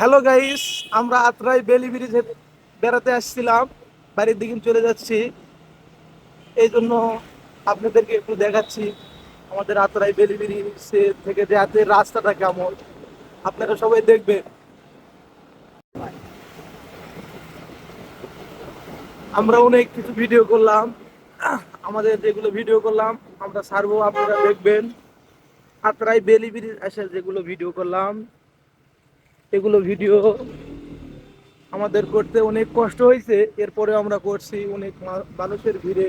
Hello guys, আমরা আত্রাই বেলি ব্রিজে বেড়াতে আসছিলাম, বাড়ির দিকে চলে যাচ্ছি। এই জন্য আপনাদেরকে একটু দেখাচ্ছি আমাদের আত্রাই বেলি ব্রিজে থেকে যাতে রাস্তাটা কেমন। আপনারা সবাই দেখবেন। আমরা অনেক কিছু ভিডিও করলাম, আমাদের যেগুলো ভিডিও করলাম, আমরা ছাড়বো, আপনারা দেখবেন। আত্রাই বেলি ব্রিজ এসে যেগুলো ভিডিও করলাম। এগুলো ভিডিও আমাদের করতে অনেক কষ্ট হয়েছে। এরপরে আমরা করছি অনেক মানুষের ভিড়ে।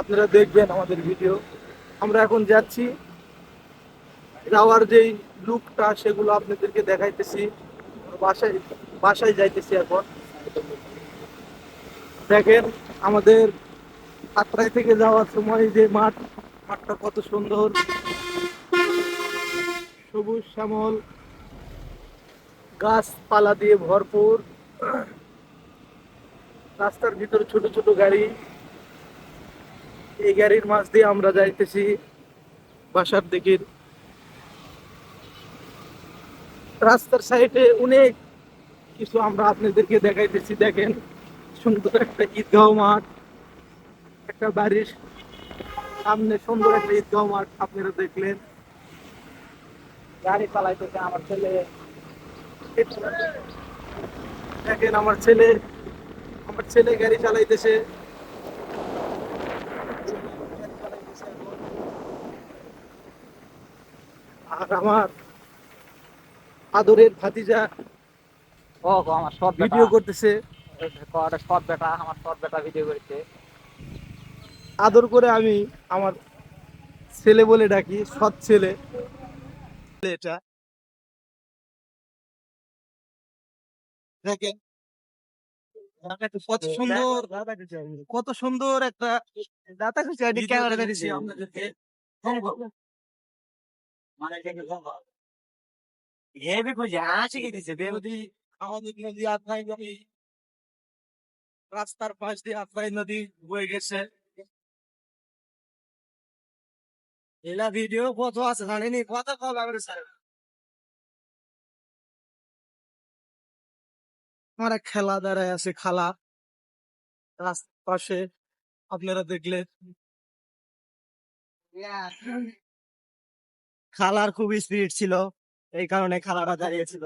আপনারা দেখবেন আমাদের ভিডিও। আমরা এখন যাচ্ছি। যাওয়ার যেই লুকটা, সেগুলো আপনাদেরকে দেখাইতেছি। বাসায় বাসায় যাইতেছি এখন। দেখেন, আমাদের আত্রাই থেকে যাওয়ার সময় যে মাঠ মাঠটা কত সুন্দর। সবুজ শ্যামল। গাছপালা দিয়ে ভরপুর। রাস্তার ভিতরে ছোট ছোট গাড়ি। এই গাড়ির মাঝ দিয়ে আমরা যাইতেছি বাসার দিকে। রাস্তার সাইডে অনেক কিছু আমরা আপনাদেরকে দেখাইতেছি, দেখেন। সুন্দর একটা ঈদগাহ মাঠ, একটা বাড়ির সামনে সুন্দর একটা ঈদগাহ মাঠ, আপনারা দেখলেন। গাড়ি চালাইতেছে আমার ছেলে। দেখেন আমার ছেলে আমার ছেলে গাড়ি চালাইতেছে। আর আমার আদরের ভাতিজা ও আমার সৎ বেটা। ভিডিও করতেছে। সৎ বেটা আমার সৎ বেটা ভিডিও করছে। আদর করে আমি আমার ছেলে বলে ডাকি সৎ ছেলে। এটা দেখেন কত সুন্দর কত সুন্দর একটা দাতা খুশি ক্যামেরা আপনাদেরকে। মানে হেভি খুশি হাসি কি দিছে নদী আমাদের নদী আত্রাই নদী রাস্তার পাশ দিয়ে আত্রাই নদী বয়ে গেছে। এলা ভিডিও কত আছে জানেনি? কত কল আমার স্যার? আমার এক খেলা দাঁড়ায় আছে খালা। রাস্তার পাশে আপনারা দেখলে খালার খুব স্পিড ছিল, এই কারণে খালাটা দাঁড়িয়েছিল।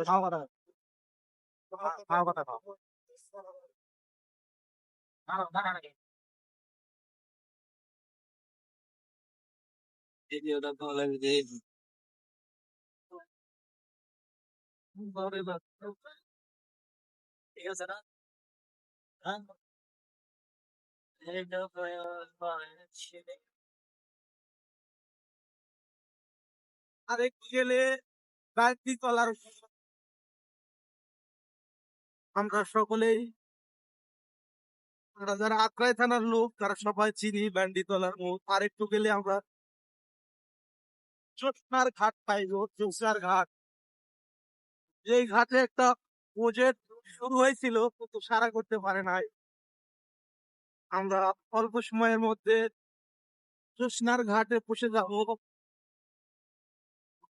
ভিডিওটা ঠিক আছে না আমরা সকলেই আমরা যারা আক্রাই থানার লোক তারা সবাই চিনি ব্যান্ডি তলার মুখ আর একটু গেলে আমরা চোটনার ঘাট পাইব চৌসার ঘাট এই ঘাটে একটা প্রজেক্ট শুরু হয়েছিল, কিন্তু সারা করতে পারে নাই। আমরা অল্প সময়ের মধ্যে জোসনার ঘাটে পৌঁছে যাব।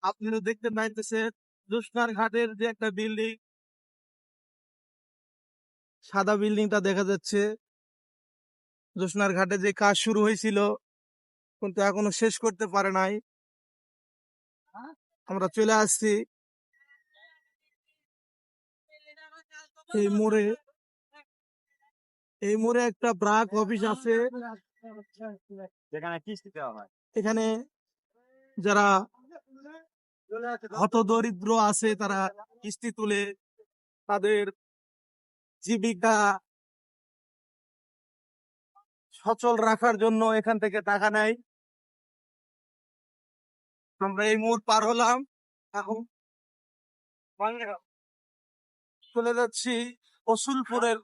আপনারা দেখতে পাইতেছেন জোসনার ঘাটের যে একটা বিল্ডিং সাদা বিল্ডিংটা দেখা যাচ্ছে। জোসনার ঘাটে যে কাজ শুরু হয়েছিল, কিন্তু এখনও শেষ করতে পারে নাই। আমরা চলে আসছি। এই মোড়ে এই মোড়ে একটা ব্রাক অফিস আছে। যেখানে কিস্তি দেওয়া হয়। এখানে যারা হত দরিদ্র আছে তারা কিস্তি তুলে তাদের জীবিকা সচল রাখার জন্য এখান থেকে টাকা নেয়। আমরা এই মোড় পার হলাম। এখন চলে যাচ্ছি অসুলপুরের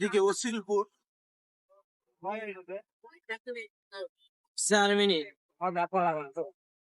দিকে অসিলপুর চার মিনিট